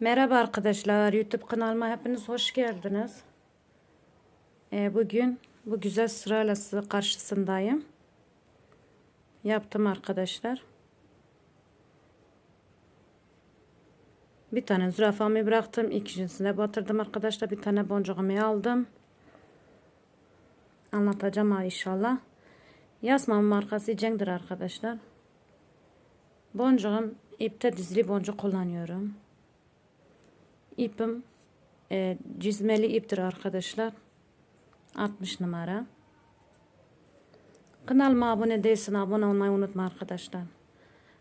Merhaba arkadaşlar, YouTube kanalıma hepiniz hoş geldiniz. Ee, bugün bu güzel sıralası karşısındayım. Yaptım arkadaşlar. Bir tane zürafamı bıraktım. ikincisine batırdım arkadaşlar. Bir tane boncuğumu aldım. Anlatacağım inşallah. Yasmamın markası Cenk'dir arkadaşlar. Boncuğum ipte dizili boncuk kullanıyorum. İpim e, cizmeli iptir arkadaşlar. 60 numara. Kanalıma abone değilsin. Abone olmayı unutma arkadaşlar.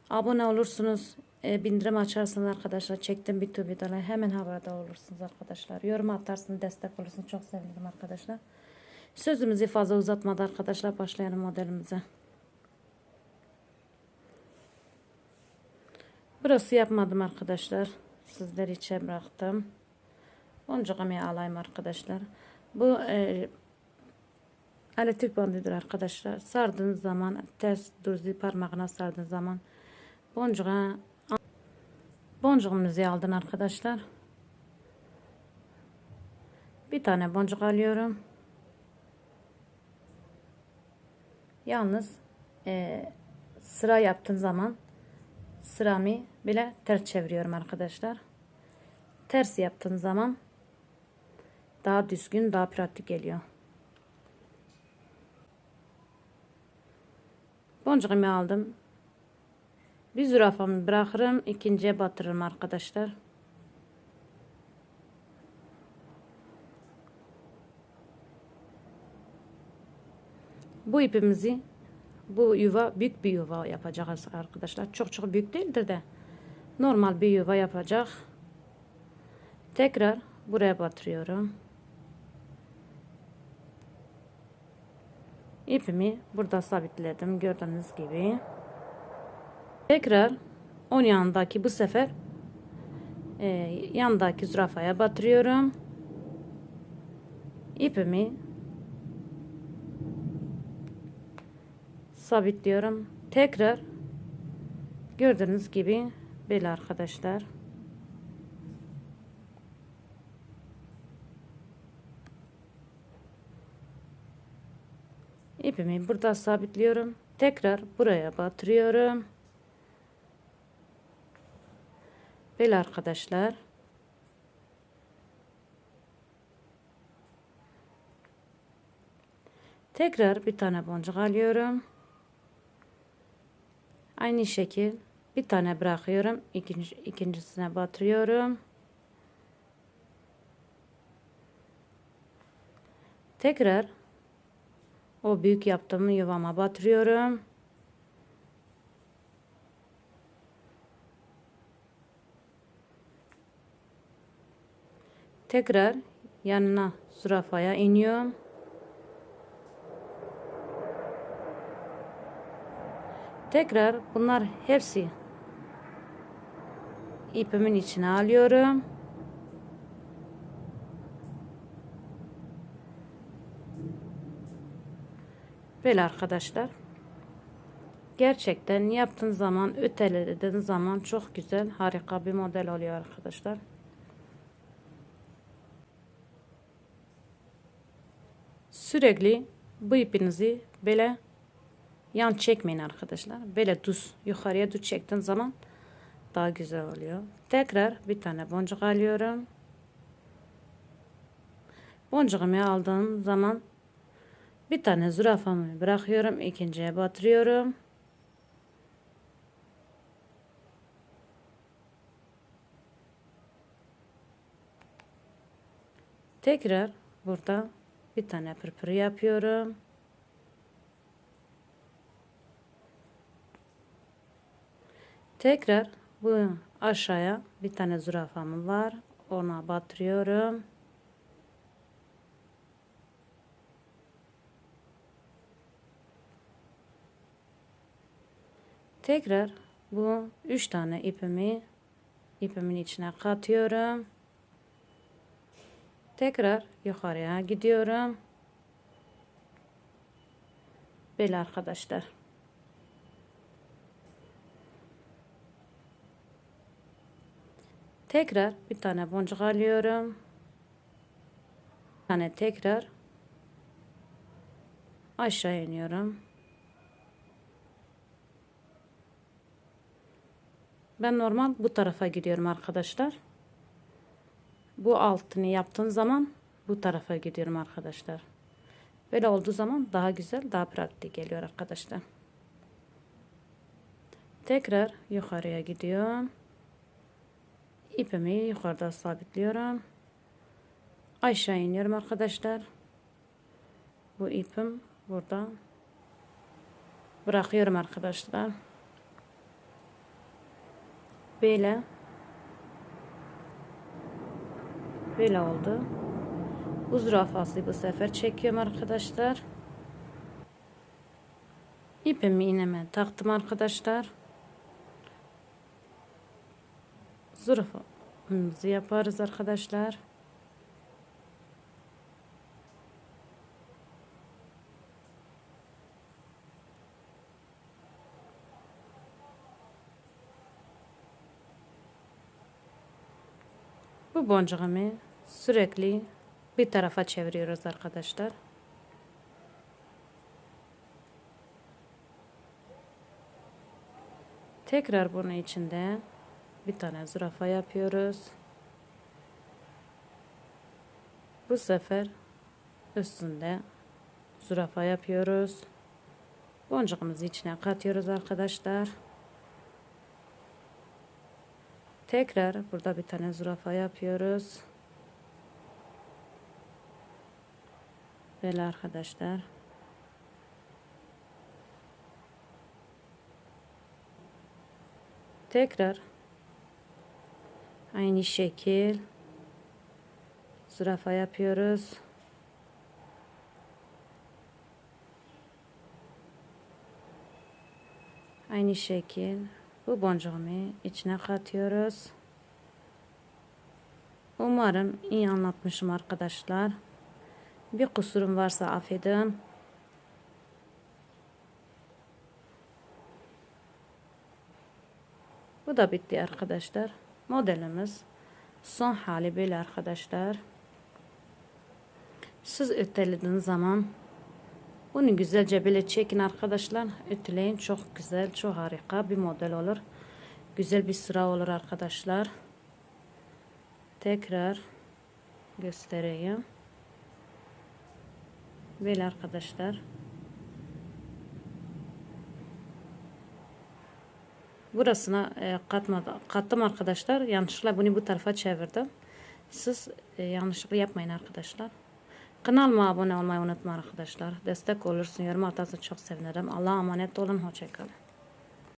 Abone olursunuz. E, bindirim açarsınız arkadaşlar. Çektim bir tür videoları. Hemen haberdar olursunuz arkadaşlar. Yorum atarsınız. Destek olursunuz. Çok sevinirim arkadaşlar. Sözümüzü fazla uzatmadan arkadaşlar başlayalım modelimize. Burası yapmadım arkadaşlar. Sizler içe bıraktım. Boncuğumu alayım arkadaşlar. Bu e, elektrik bandıdır arkadaşlar. Sardığınız zaman ters düzü parmağına sardığınız zaman boncuğa boncuğumuzu aldın arkadaşlar. Bir tane boncuk alıyorum. Yalnız e, sıra yaptığın zaman sıramı bile ters çeviriyorum arkadaşlar. Ters yaptığın zaman daha düzgün, daha pratik geliyor. Boncuğumu aldım. Bir zürafamı bırakırım. ikinciye batırırım arkadaşlar. Bu ipimizi bu yuva büyük bir yuva yapacağız arkadaşlar. Çok çok büyük değildir de normal bir yuva yapacak. Tekrar buraya batırıyorum. İpimi burada sabitledim gördüğünüz gibi. Tekrar on yanındaki bu sefer e, yandaki zürafaya batırıyorum. İpimi sabitliyorum. Tekrar gördüğünüz gibi böyle arkadaşlar. İpimi burada sabitliyorum. Tekrar buraya batırıyorum. Böyle arkadaşlar. Tekrar bir tane boncuk alıyorum. Aynı şekil bir tane bırakıyorum. İkinci, ikincisine batırıyorum. Tekrar o büyük yaptığım yuvama batırıyorum. Tekrar yanına zürafaya iniyorum. Tekrar bunlar hepsi ipimin içine alıyorum. Böyle arkadaşlar. Gerçekten yaptığın zaman ötelediğin zaman çok güzel harika bir model oluyor arkadaşlar. Sürekli bu ipinizi böyle yan çekmeyin arkadaşlar. Böyle düz yukarıya düz çektiğin zaman daha güzel oluyor. Tekrar bir tane boncuk alıyorum. Boncuğumu aldığım zaman bir tane zürafamı bırakıyorum. ikinciye batırıyorum. Tekrar burada bir tane pırpır yapıyorum. Tekrar bu aşağıya bir tane zürafamım var. Ona batırıyorum. Tekrar bu üç tane ipimi ipimin içine katıyorum. Tekrar yukarıya gidiyorum. Böyle arkadaşlar. Tekrar bir tane boncuk alıyorum. Bir tane tekrar aşağı iniyorum. Ben normal bu tarafa gidiyorum arkadaşlar. Bu altını yaptığım zaman bu tarafa gidiyorum arkadaşlar. Böyle olduğu zaman daha güzel, daha pratik geliyor arkadaşlar. Tekrar yukarıya gidiyorum. İpimi yukarıda sabitliyorum. Aşağı iniyorum arkadaşlar. Bu ipim burada. Bırakıyorum arkadaşlar. Böyle. Böyle oldu. Bu zürafası bu sefer çekiyorum arkadaşlar. İpimi iğneme taktım arkadaşlar. Zürafamızı yaparız arkadaşlar. Bu boncuğumu sürekli bir tarafa çeviriyoruz arkadaşlar. Tekrar bunun içinde bir tane zürafa yapıyoruz. Bu sefer üstünde zürafa yapıyoruz. Boncuğumuzu içine katıyoruz arkadaşlar. Tekrar burada bir tane zürafa yapıyoruz. Böyle arkadaşlar. Tekrar aynı şekil zürafa yapıyoruz. Aynı şekil bu boncuğumu içine katıyoruz. Umarım iyi anlatmışım arkadaşlar. Bir kusurum varsa affedin. Bu da bitti arkadaşlar. Modelimiz son hali böyle arkadaşlar. Siz ötelediğiniz zaman bunu güzelce böyle çekin arkadaşlar. Ütüleyin. Çok güzel, çok harika bir model olur. Güzel bir sıra olur arkadaşlar. Tekrar göstereyim. Böyle arkadaşlar. Burasına e, katmadı, kattım arkadaşlar. Yanlışlıkla bunu bu tarafa çevirdim. Siz e, yanlışlıkla yapmayın arkadaşlar. Kanalıma abone olmayı unutmayın arkadaşlar. Destek olursun. Yorum atarsa çok sevinirim. Allah'a emanet olun. Hoşçakalın.